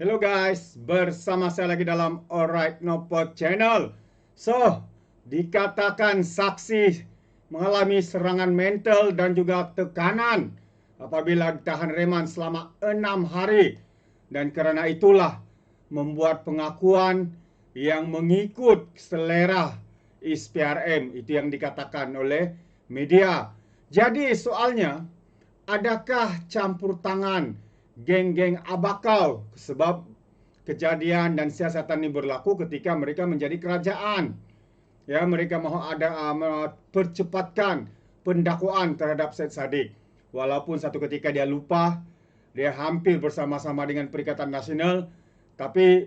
Hello guys, bersama saya lagi dalam Alright Nopot Channel. So, dikatakan saksi mengalami serangan mental dan juga tekanan apabila ditahan reman selama enam hari. Dan kerana itulah membuat pengakuan yang mengikut selera ISPRM. Itu yang dikatakan oleh media. Jadi soalnya, adakah campur tangan geng-geng abakal sebab kejadian dan siasatan ini berlaku ketika mereka menjadi kerajaan. Ya, mereka mahu ada uh, percepatkan pendakwaan terhadap Syed Saddiq. Walaupun satu ketika dia lupa, dia hampir bersama-sama dengan Perikatan Nasional, tapi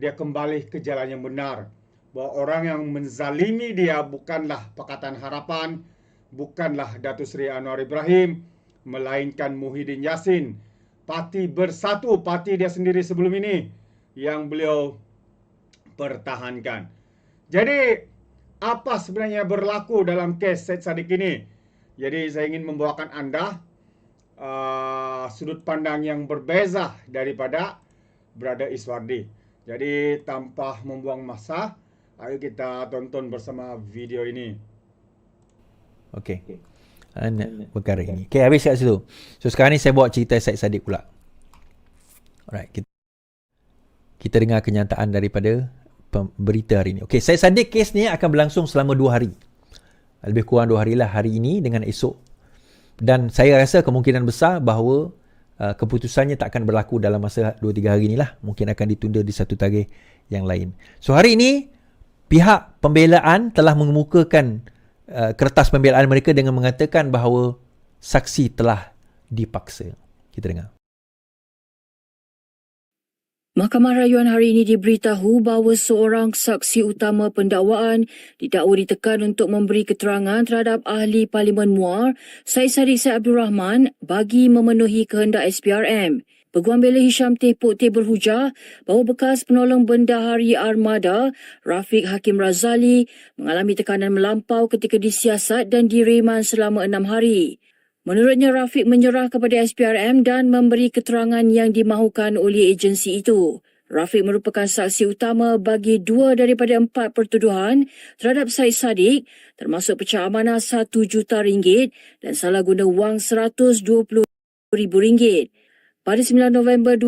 dia kembali ke jalan yang benar. Bahawa orang yang menzalimi dia bukanlah Pakatan Harapan, bukanlah Datuk Seri Anwar Ibrahim, melainkan Muhyiddin Yassin, parti bersatu, parti dia sendiri sebelum ini yang beliau pertahankan. Jadi, apa sebenarnya berlaku dalam kes Syed Saddiq ini? Jadi, saya ingin membawakan anda uh, sudut pandang yang berbeza daripada Brother Iswardi. Jadi, tanpa membuang masa, ayo kita tonton bersama video ini. Okey. Okay uh, perkara ini. Okay, habis kat situ. So sekarang ni saya bawa cerita Syed Saddiq pula. Alright, kita, kita dengar kenyataan daripada berita hari ini. Okay, Syed Saddiq kes ni akan berlangsung selama dua hari. Lebih kurang dua hari lah hari ini dengan esok. Dan saya rasa kemungkinan besar bahawa uh, keputusannya tak akan berlaku dalam masa dua tiga hari inilah. Mungkin akan ditunda di satu tarikh yang lain. So hari ini, pihak pembelaan telah mengemukakan Uh, kertas pembelaan mereka dengan mengatakan bahawa saksi telah dipaksa. Kita dengar. Mahkamah Rayuan hari ini diberitahu bahawa seorang saksi utama pendakwaan didakwa ditekan untuk memberi keterangan terhadap ahli Parlimen Muar, Syed Syed Abdul Rahman bagi memenuhi kehendak SPRM. Peguam Bela Hisham Teh Putih berhujah bahawa bekas penolong bendahari armada Rafiq Hakim Razali mengalami tekanan melampau ketika disiasat dan direman selama enam hari. Menurutnya, Rafiq menyerah kepada SPRM dan memberi keterangan yang dimahukan oleh agensi itu. Rafiq merupakan saksi utama bagi dua daripada empat pertuduhan terhadap Syed Saddiq termasuk pecah amanah RM1 juta ringgit dan salah guna wang RM120,000. Pada 9 November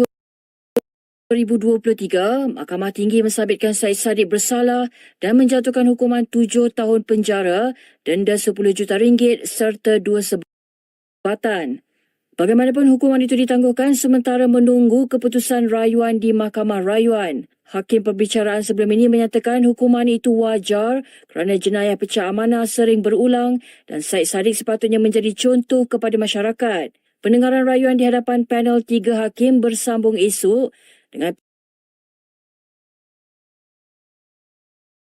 2023, Mahkamah Tinggi mensabitkan Syed Saddiq bersalah dan menjatuhkan hukuman 7 tahun penjara, denda 10 juta ringgit serta dua sebatan. Bagaimanapun hukuman itu ditangguhkan sementara menunggu keputusan rayuan di Mahkamah Rayuan. Hakim perbicaraan sebelum ini menyatakan hukuman itu wajar kerana jenayah pecah amanah sering berulang dan Syed Saddiq sepatutnya menjadi contoh kepada masyarakat. Pendengaran rayuan di hadapan panel tiga hakim bersambung esok dengan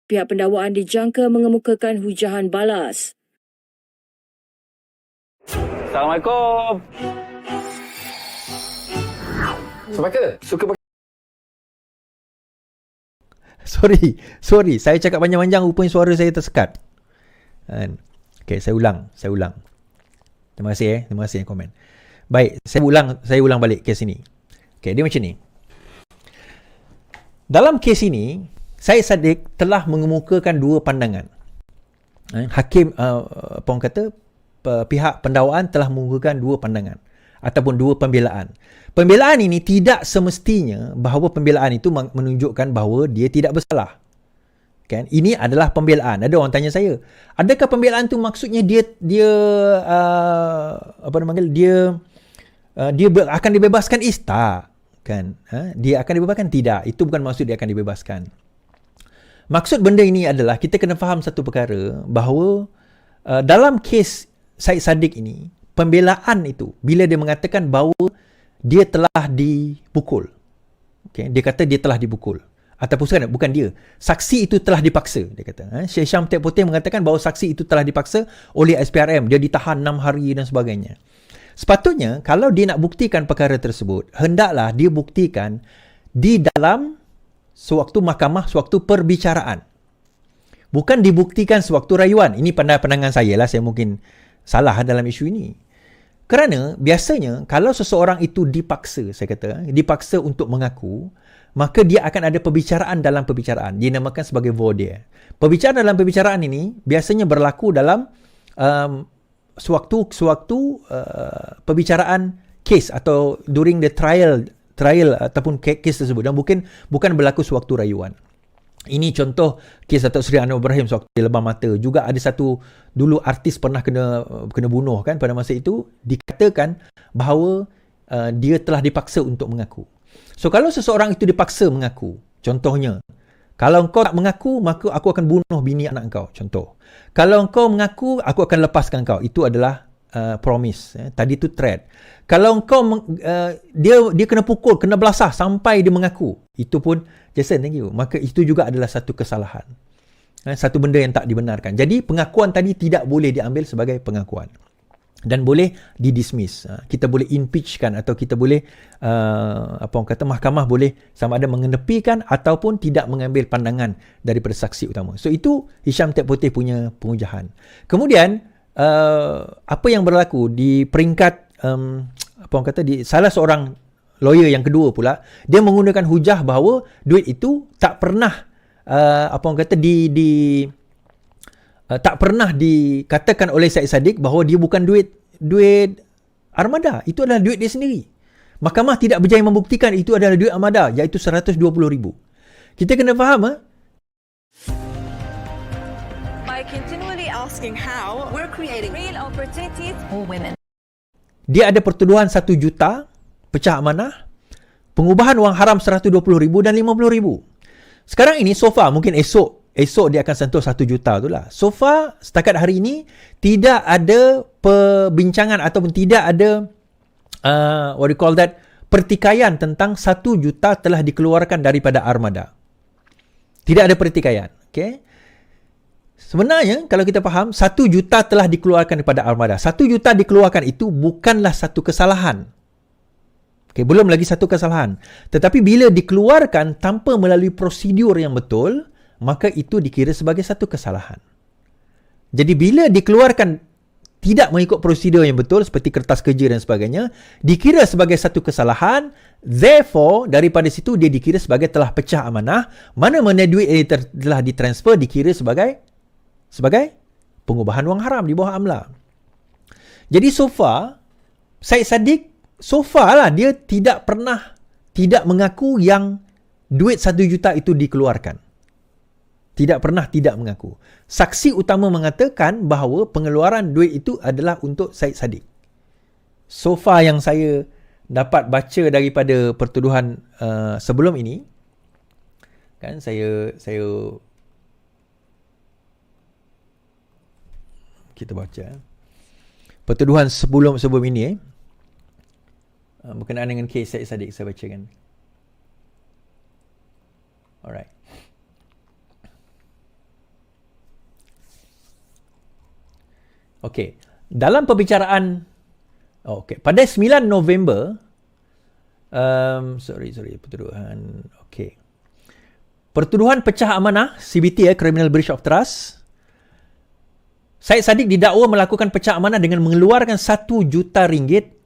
pihak pendakwaan dijangka mengemukakan hujahan balas. Assalamualaikum. Suka ke? Suka pakai Sorry, sorry. Saya cakap panjang-panjang rupanya suara saya tersekat. Okay, saya ulang. Saya ulang. Terima kasih eh. Terima kasih yang komen. Baik, saya ulang saya ulang balik kes ini. Okey, dia macam ni. Dalam kes ini, saya Saddiq telah mengemukakan dua pandangan. Eh, hakim uh, apa orang kata pihak pendakwaan telah mengemukakan dua pandangan ataupun dua pembelaan. Pembelaan ini tidak semestinya bahawa pembelaan itu menunjukkan bahawa dia tidak bersalah. Kan? Ini adalah pembelaan. Ada orang tanya saya, adakah pembelaan itu maksudnya dia dia uh, apa nama dia uh, dia ber, akan dibebaskan is tak? Kan? Ha? dia akan dibebaskan tidak? Itu bukan maksud dia akan dibebaskan. Maksud benda ini adalah kita kena faham satu perkara bahawa uh, dalam kes Syed Saddiq ini pembelaan itu bila dia mengatakan bahawa dia telah dipukul. Okay? dia kata dia telah dipukul. Ataupun sekarang bukan dia. Saksi itu telah dipaksa dia kata. Ha? Syekh Syam Tek mengatakan bahawa saksi itu telah dipaksa oleh SPRM dia ditahan 6 hari dan sebagainya Sepatutnya kalau dia nak buktikan perkara tersebut, hendaklah dia buktikan di dalam sewaktu mahkamah, sewaktu perbicaraan. Bukan dibuktikan sewaktu rayuan. Ini pandangan saya lah, saya mungkin salah dalam isu ini. Kerana biasanya kalau seseorang itu dipaksa, saya kata, dipaksa untuk mengaku, maka dia akan ada perbicaraan dalam perbicaraan. Dinamakan sebagai voir dire. Perbicaraan dalam perbicaraan ini biasanya berlaku dalam um, sewaktu-sewaktu uh, perbicaraan kes atau during the trial trial ataupun kes tersebut dan bukan bukan berlaku sewaktu rayuan. Ini contoh kes Datuk Seri Anwar Ibrahim sewaktu dia lebam mata. Juga ada satu dulu artis pernah kena kena bunuh kan pada masa itu dikatakan bahawa uh, dia telah dipaksa untuk mengaku. So kalau seseorang itu dipaksa mengaku, contohnya kalau engkau tak mengaku maka aku akan bunuh bini anak engkau, contoh. Kalau engkau mengaku aku akan lepaskan kau. Itu adalah uh, promise. Eh. Tadi itu threat. Kalau engkau uh, dia dia kena pukul, kena belasah sampai dia mengaku. Itu pun Jason, thank you. Maka itu juga adalah satu kesalahan. Eh, satu benda yang tak dibenarkan. Jadi pengakuan tadi tidak boleh diambil sebagai pengakuan. Dan boleh didismiss. Ha, kita boleh impeachkan atau kita boleh, uh, apa orang kata, mahkamah boleh sama ada mengenepikan ataupun tidak mengambil pandangan daripada saksi utama. So itu Hisham Tek Putih punya pengujahan. Kemudian, uh, apa yang berlaku di peringkat, um, apa orang kata, di salah seorang lawyer yang kedua pula dia menggunakan hujah bahawa duit itu tak pernah uh, apa orang kata di di uh, tak pernah dikatakan oleh Syed Saddiq bahawa dia bukan duit duit armada itu adalah duit dia sendiri mahkamah tidak berjaya membuktikan itu adalah duit armada iaitu 120 ribu kita kena faham eh? By continually asking how, we're creating real opportunities for women. dia ada pertuduhan 1 juta pecah amanah, pengubahan wang haram RM120,000 dan RM50,000. Sekarang ini so far, mungkin esok, esok dia akan sentuh 1 juta tu lah. So far, setakat hari ini, tidak ada perbincangan ataupun tidak ada, uh, what do you call that, pertikaian tentang 1 juta telah dikeluarkan daripada armada. Tidak ada pertikaian. Okay? Sebenarnya kalau kita faham 1 juta telah dikeluarkan daripada armada. 1 juta dikeluarkan itu bukanlah satu kesalahan. Okay, belum lagi satu kesalahan. Tetapi bila dikeluarkan tanpa melalui prosedur yang betul, maka itu dikira sebagai satu kesalahan. Jadi bila dikeluarkan tidak mengikut prosedur yang betul seperti kertas kerja dan sebagainya, dikira sebagai satu kesalahan, therefore daripada situ dia dikira sebagai telah pecah amanah, mana-mana duit yang telah ditransfer dikira sebagai sebagai pengubahan wang haram di bawah AMLA. Jadi so far, Syed Saddiq so far lah dia tidak pernah tidak mengaku yang duit satu juta itu dikeluarkan. Tidak pernah tidak mengaku. Saksi utama mengatakan bahawa pengeluaran duit itu adalah untuk Syed Saddiq. So far yang saya dapat baca daripada pertuduhan uh, sebelum ini, kan saya saya kita baca pertuduhan sebelum sebelum ini eh uh, berkenaan dengan kes Syed Saddiq saya bacakan. Alright. Okey, dalam perbicaraan oh, okey, pada 9 November um, sorry sorry pertuduhan okey. Pertuduhan pecah amanah CBT ya, Criminal Breach of Trust. Syed Saddiq didakwa melakukan pecah amanah dengan mengeluarkan 1 juta ringgit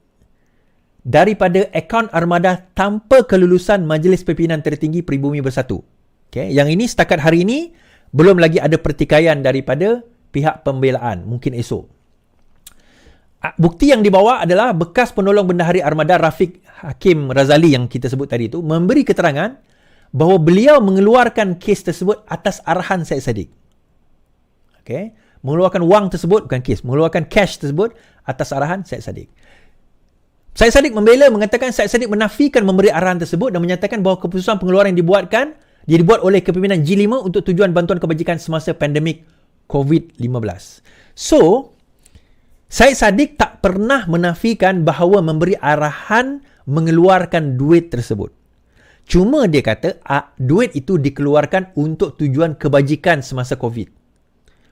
daripada akaun armada tanpa kelulusan Majlis Pimpinan Tertinggi Peribumi Bersatu. Okay. Yang ini setakat hari ini belum lagi ada pertikaian daripada pihak pembelaan. Mungkin esok. Bukti yang dibawa adalah bekas penolong bendahari armada Rafiq Hakim Razali yang kita sebut tadi itu memberi keterangan bahawa beliau mengeluarkan kes tersebut atas arahan Syed Saddiq. Okay. Mengeluarkan wang tersebut, bukan kes, mengeluarkan cash tersebut atas arahan Syed Saddiq. Syed Saddiq membela mengatakan Syed Saddiq menafikan memberi arahan tersebut dan menyatakan bahawa keputusan pengeluaran yang dibuatkan dia dibuat oleh kepimpinan G5 untuk tujuan bantuan kebajikan semasa pandemik COVID-15. So, Syed Saddiq tak pernah menafikan bahawa memberi arahan mengeluarkan duit tersebut. Cuma dia kata ah, duit itu dikeluarkan untuk tujuan kebajikan semasa COVID.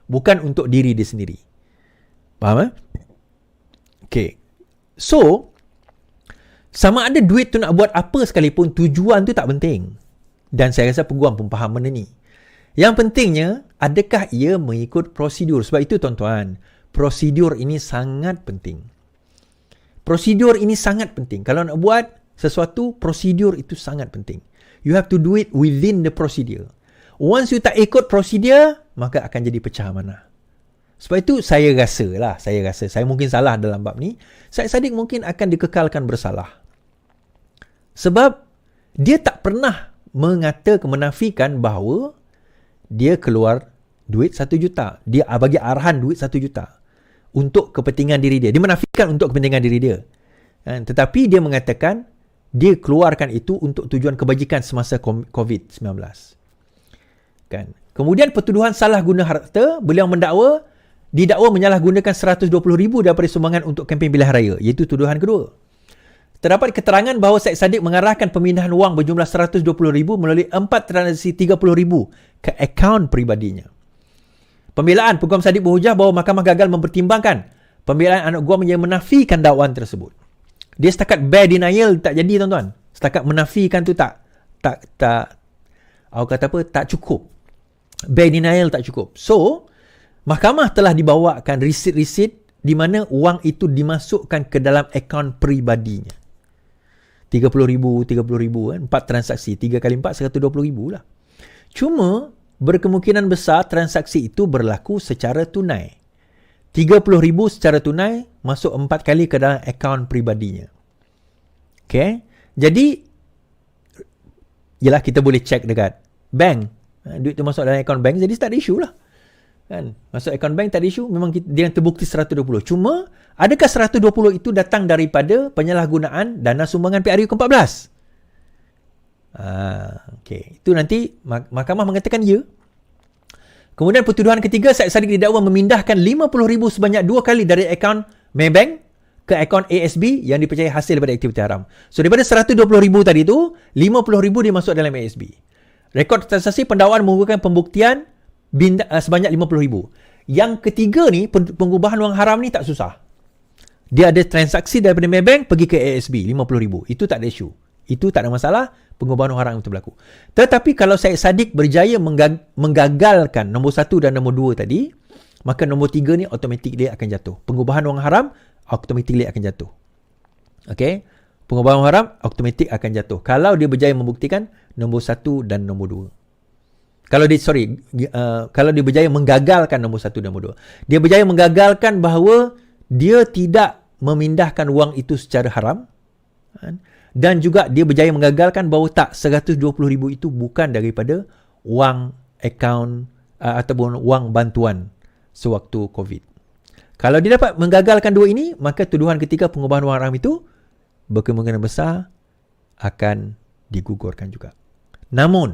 Bukan untuk diri dia sendiri. Faham eh? Okay. So, sama ada duit tu nak buat apa sekalipun, tujuan tu tak penting. Dan saya rasa peguam pun faham benda ni. Yang pentingnya, adakah ia mengikut prosedur? Sebab itu tuan-tuan, prosedur ini sangat penting. Prosedur ini sangat penting. Kalau nak buat sesuatu, prosedur itu sangat penting. You have to do it within the procedure. Once you tak ikut prosedur, maka akan jadi pecah mana. Sebab itu saya rasa lah, saya rasa, saya mungkin salah dalam bab ni, Syed Saddiq mungkin akan dikekalkan bersalah. Sebab dia tak pernah mengata menafikan bahawa dia keluar duit satu juta. Dia bagi arahan duit satu juta untuk kepentingan diri dia. Dia menafikan untuk kepentingan diri dia. Kan? Tetapi dia mengatakan dia keluarkan itu untuk tujuan kebajikan semasa COVID-19. Kan? Kemudian pertuduhan salah guna harta, beliau mendakwa didakwa menyalahgunakan 120,000 daripada sumbangan untuk kempen pilihan raya iaitu tuduhan kedua. Terdapat keterangan bahawa Syed Saddiq mengarahkan pemindahan wang berjumlah 120,000 melalui empat transaksi 30,000 ke akaun peribadinya. Pembelaan Peguam Saddiq berhujah bahawa mahkamah gagal mempertimbangkan pembelaan anak guam yang menafikan dakwaan tersebut. Dia setakat bare denial tak jadi tuan-tuan. Setakat menafikan tu tak tak tak aku kata apa tak cukup. Bare denial tak cukup. So, Mahkamah telah dibawakan risit-risit di mana wang itu dimasukkan ke dalam akaun peribadinya. RM30,000, RM30,000 kan. 4 transaksi. 3 kali 4, RM120,000 lah. Cuma, berkemungkinan besar transaksi itu berlaku secara tunai. RM30,000 secara tunai masuk 4 kali ke dalam akaun peribadinya. Okay. Jadi, ialah kita boleh check dekat bank. Ha, duit tu masuk dalam akaun bank, jadi tak ada isu lah. Kan? Masuk account bank tak ada isu, memang kita, dia yang terbukti 120. Cuma, adakah 120 itu datang daripada penyalahgunaan dana sumbangan PRU ke-14? Ah, okay. Itu nanti mahkamah mengatakan ya. Kemudian pertuduhan ketiga, Syed Saddiq didakwa memindahkan 50,000 sebanyak dua kali dari akaun Maybank ke akaun ASB yang dipercayai hasil daripada aktiviti haram. So, daripada 120,000 tadi tu, 50,000 dia masuk dalam ASB. Rekod transaksi pendakwaan merupakan pembuktian binda, uh, sebanyak RM50,000. Yang ketiga ni, pengubahan wang haram ni tak susah. Dia ada transaksi daripada Maybank pergi ke ASB RM50,000. Itu tak ada isu. Itu tak ada masalah. Pengubahan haram itu berlaku. Tetapi kalau Syed Saddiq berjaya menggagalkan nombor satu dan nombor dua tadi, maka nombor tiga ni automatik dia akan jatuh. Pengubahan wang haram automatik dia akan jatuh. Okay? Pengubahan wang haram automatik akan jatuh. Kalau dia berjaya membuktikan nombor satu dan nombor dua. Kalau dia sorry, uh, kalau dia berjaya menggagalkan nombor satu dan nombor dua. Dia berjaya menggagalkan bahawa dia tidak memindahkan wang itu secara haram. Kan? Dan juga dia berjaya menggagalkan bahawa tak 120 ribu itu bukan daripada wang akaun uh, ataupun wang bantuan sewaktu COVID. Kalau dia dapat menggagalkan dua ini, maka tuduhan ketiga pengubahan wang haram itu berkemungkinan besar akan digugurkan juga. Namun,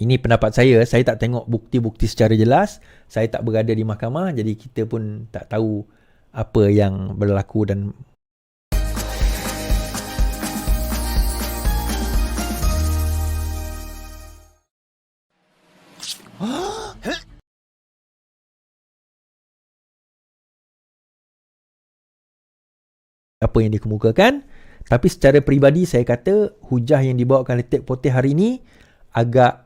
ini pendapat saya, saya tak tengok bukti-bukti secara jelas. Saya tak berada di mahkamah, jadi kita pun tak tahu apa yang berlaku dan apa yang dikemukakan. Tapi secara peribadi saya kata hujah yang dibawakan oleh Tek Poteh hari ini agak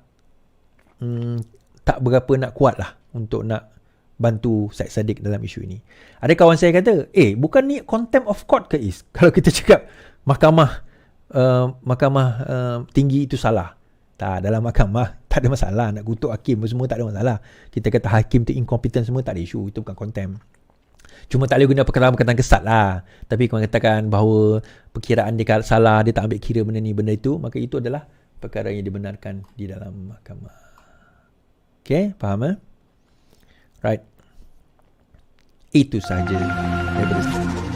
hmm, tak berapa nak kuat lah untuk nak bantu Syed Saddiq dalam isu ini. Ada kawan saya kata, eh bukan ni contempt of court ke is? Kalau kita cakap mahkamah uh, mahkamah uh, tinggi itu salah. Tak, dalam mahkamah tak ada masalah. Nak kutuk hakim semua tak ada masalah. Kita kata hakim tu incompetent semua tak ada isu. Itu bukan contempt. Cuma tak boleh guna perkataan-perkataan kesat lah. Tapi kalau katakan bahawa perkiraan dia salah, dia tak ambil kira benda ni, benda itu, maka itu adalah perkara yang dibenarkan di dalam mahkamah. Okay, faham eh? Right. Itu sahaja daripada saya.